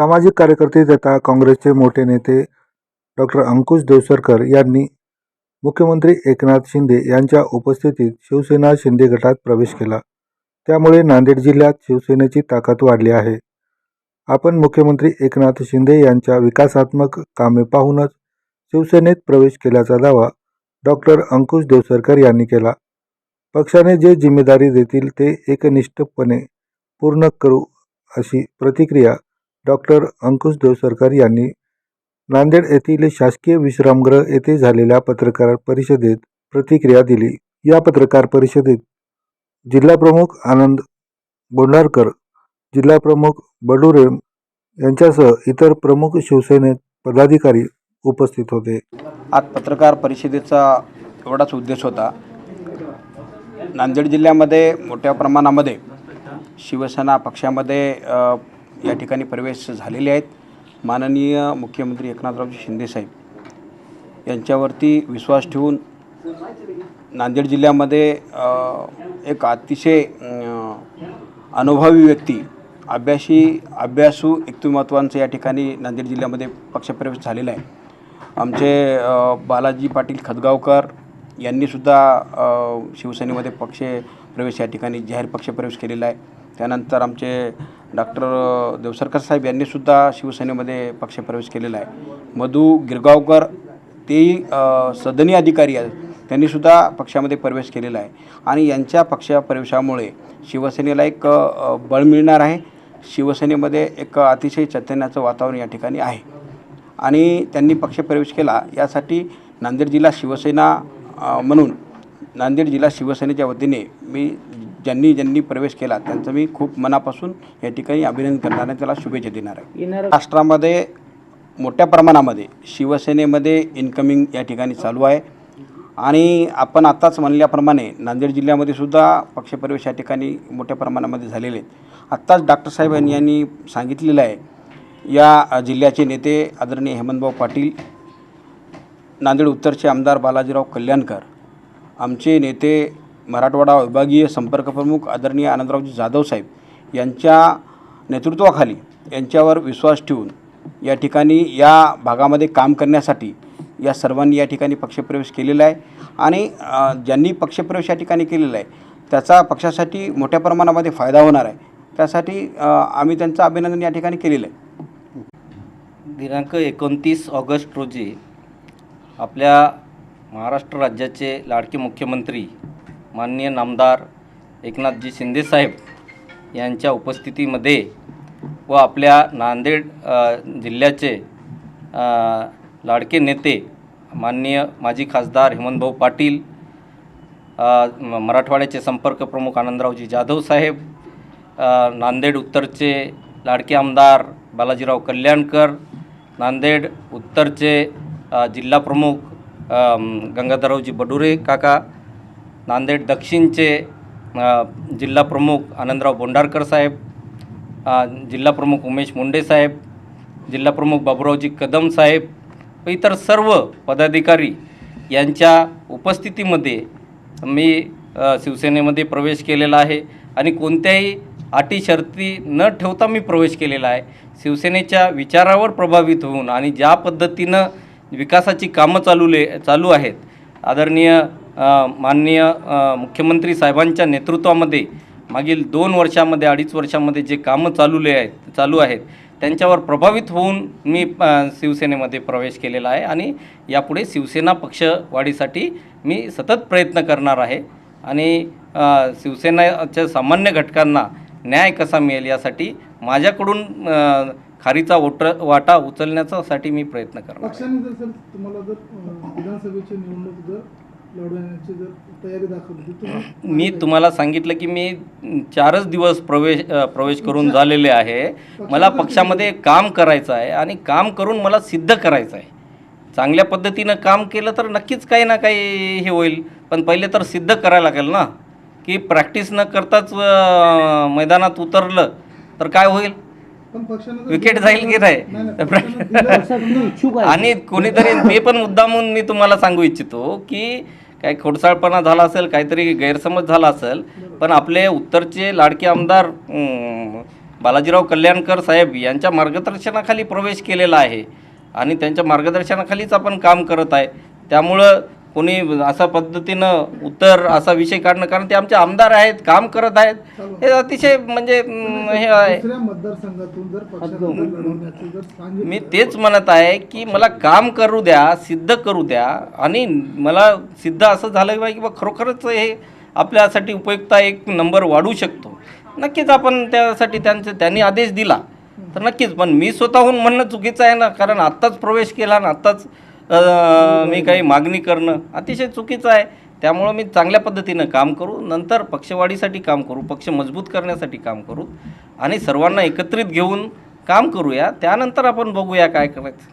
सामाजिक कार्यकर्ते तथा काँग्रेसचे मोठे नेते डॉक्टर अंकुश देवसरकर यांनी मुख्यमंत्री एकनाथ शिंदे यांच्या उपस्थितीत शिवसेना शिंदे गटात प्रवेश केला. त्यामुळे नांदेड जिल्ह्यात शिवसेनेची ताकद वाढली आहे. आपण मुख्यमंत्री एकनाथ शिंदे यांच्या विकासात्मक कामे पाहूनच शिवसेनेत प्रवेश केल्याचा दावा डॉक्टर अंकुश देवसरकर यांनी केला. पक्षाने जे जिम्मेदारी देतील ते एकनिष्ठपणे पूर्ण करू अशी प्रतिक्रिया डॉक्टर अंकुश देवसरकर यांनी नांदेड येथील शासकीय विश्रामगृह येथे झालेल्या पत्रकार परिषदेत प्रतिक्रिया दिली. या पत्रकार परिषदेत जिल्हाप्रमुख आनंद बोंडारकर जिल्हाप्रमुख बडुरे यांच्यासह इतर प्रमुख शिवसेनेत पदाधिकारी उपस्थित होते. आज पत्रकार परिषदेचा एवढाच उद्देश होता. नांदेड जिल्ह्यामध्ये मोठ्या प्रमाणामध्ये शिवसेना पक्षामध्ये या ठिकाणी प्रवेश झालेले आहेत. माननीय मुख्यमंत्री एकनाथरावजी शिंदेसाहेब यांच्यावरती विश्वास ठेवून नांदेड जिल्ह्यामध्ये एक अतिशय अनुभवी व्यक्ती अभ्यासी अभ्यासू व्यक्तिमत्वांचं या ठिकाणी नांदेड जिल्ह्यामध्ये पक्षप्रवेश झालेला आहे. आमचे बालाजी पाटील खदगावकर यांनीसुद्धा शिवसेनेमध्ये पक्ष प्रवेश या ठिकाणी जाहीर पक्षप्रवेश केलेला आहे. त्यानंतर आमचे डॉक्टर देवसरकर साहेब यांनीसुद्धा शिवसेनेमध्ये पक्षप्रवेश केलेला आहे. मधू गिरगावकर तेही सदनी अधिकारी आहेत. त्यांनीसुद्धा पक्षामध्ये प्रवेश केलेला आहे. आणि यांच्या पक्षप्रवेशामुळे शिवसेनेला एक बळ मिळणार आहे. शिवसेनेमध्ये एक अतिशय चैतन्याचं वातावरण या ठिकाणी आहे. आणि त्यांनी पक्षप्रवेश केला यासाठी नांदेड जिल्हा शिवसेना म्हणून नांदेड जिल्हा शिवसेनेच्या वतीने मी ज्यांनी ज्यांनी प्रवेश केला त्यांचं मी खूप मनापासून या ठिकाणी अभिनंदन करणार आहे त्याला शुभेच्छा देणार आहे. राष्ट्रामध्ये मोठ्या प्रमाणामध्ये शिवसेनेमध्ये इन्कमिंग या ठिकाणी चालू आहे. आणि आपण आत्ताच म्हणल्याप्रमाणे नांदेड जिल्ह्यामध्ये सुद्धा पक्षप्रवेश या ठिकाणी मोठ्या प्रमाणामध्ये झालेले आहेत. आत्ताच डॉक्टर साहेब यांनी- यांनी सांगितलेलं आहे या जिल्ह्याचे नेते आदरणीय हेमंतभाऊ पाटील नांदेड उत्तरचे आमदार बालाजीराव कल्याणकर आमचे नेते मराठवाडा विभागीय संपर्क प्रमुख आदरणीय आनंदरावजी जाधव साहेब यांच्या नेतृत्वाखाली यांच्यावर विश्वास ठेवून या ठिकाणी या भागामध्ये काम करण्यासाठी या सर्वांनी या ठिकाणी पक्षप्रवेश केलेला आहे. आणि ज्यांनी पक्षप्रवेश या ठिकाणी केलेला आहे त्याचा पक्षासाठी मोठ्या प्रमाणामध्ये फायदा होणार आहे. त्यासाठी आम्ही त्यांचं अभिनंदन या ठिकाणी केलेलं आहे. दिनांक एकोणतीस ऑगस्ट रोजी आपल्या महाराष्ट्र राज्याचे लाडके मुख्यमंत्री माननीय नामदार एकनाथजी शिंदेसाहेब यांच्या उपस्थितीमध्ये व आपल्या नांदेड जिल्ह्याचे लाडके नेते माननीय माजी खासदार हेमंतभाऊ पाटील म- मराठवाड्याचे संपर्क प्रमुख आनंदरावजी जाधव साहेब नांदेड उत्तरचे लाडके आमदार बालाजीराव कल्याणकर नांदेड उत्तरचे जिल्हाप्रमुख गंगाधररावजी बडुरे काका नांदेड दक्षिणचे जिल्हा प्रमुख आनंदराव बोंडारकर साहेब जिल्हा जिल्हाप्रमुख उमेश मुंडे साहेब जिल्हाप्रमुख बाबूरावजी कदम साहेब व इतर सर्व पदाधिकारी यांच्या उपस्थितीमध्ये मी शिवसेनेमध्ये प्रवेश केलेला आहे आणि कोणत्याही अटी शर्ती न ठेवता मी प्रवेश केलेला आहे. शिवसेनेच्या विचारावर प्रभावित होऊन आणि ज्या पद्धतीनं विकासाची कामं चालूले चालू आहेत आदरणीय माननीय मुख्यमंत्री साहेबांच्या नेतृत्वामध्ये मागील दोन वर्षामध्ये अडीच वर्षामध्ये जे कामं चालूले आहेत चालू आहेत त्यांच्यावर प्रभावित होऊन मी शिवसेनेमध्ये प्रवेश केलेला आहे आणि यापुढे शिवसेना पक्षवाढीसाठी मी सतत प्रयत्न करणार आहे आणि शिवसेनेच्या सामान्य घटकांना न्याय कसा मिळेल यासाठी माझ्याकडून खारीचा ओट वाटा उचलण्यासाठी मी प्रयत्न करणार लढवण्याची जर तयारी दाखवली तुम्ही मी तुम्हाला सांगितलं की मी चारच दिवस प्रवेश अ, प्रवेश करून झालेले आहे. मला पक्षामध्ये काम करायचं आहे आणि काम करून मला सिद्ध करायचं आहे. चांगल्या पद्धतीनं काम केलं तर नक्कीच काही ना काही हे होईल. पण पहिले तर सिद्ध करायला लागेल ना. की प्रॅक्टिस न करताच अ, मैदानात उतरलं तर काय होईल? पण पक्षाने जर विकेट जाईल की नाही, नाही नाही, पक्षाने दिलं- आणि कोणीतरी मी पण मुद्दामून मी तुम्हाला सांगू इच्छितो की काही खोडसाळपणा झाला असेल काहीतरी गैरसमज झाला असेल पण आपले उत्तरचे लाडके आमदार बालाजीराव कल्याणकर साहेब यांच्या मार्गदर्शनाखाली प्रवेश केलेला आहे आणि त्यांच्या मार्गदर्शनाखालीच आपण काम करत आहे. त्यामुळं कोणी अशा पद्धतीनं उत्तर असा विषय काढणं कारण ते आमचे आमदार आहेत काम करत आहेत. हे अतिशय म्हणजे हे आहे. मी तेच म्हणत आहे की मला काम करू द्या सिद्ध करू द्या आणि मला सिद्ध असं झालं पाहिजे की बा खरोखरच हे आपल्यासाठी उपयुक्त एक नंबर वाढू शकतो. नक्कीच आपण त्यासाठी त्यांचे त्यांनी आदेश दिला. तर नक्कीच पण मी स्वतःहून म्हणणं चुकीचं आहे ना कारण आत्ताच प्रवेश केला ना आत्ताच मी काही मागणी करणं अतिशय चुकीचं आहे. त्यामुळं मी चांगल्या पद्धतीनं काम करू नंतर पक्षवाढीसाठी काम करू पक्ष मजबूत करण्यासाठी काम करू आणि सर्वांना एकत्रित घेऊन काम करूया. त्यानंतर आपण बघूया काय करायचं.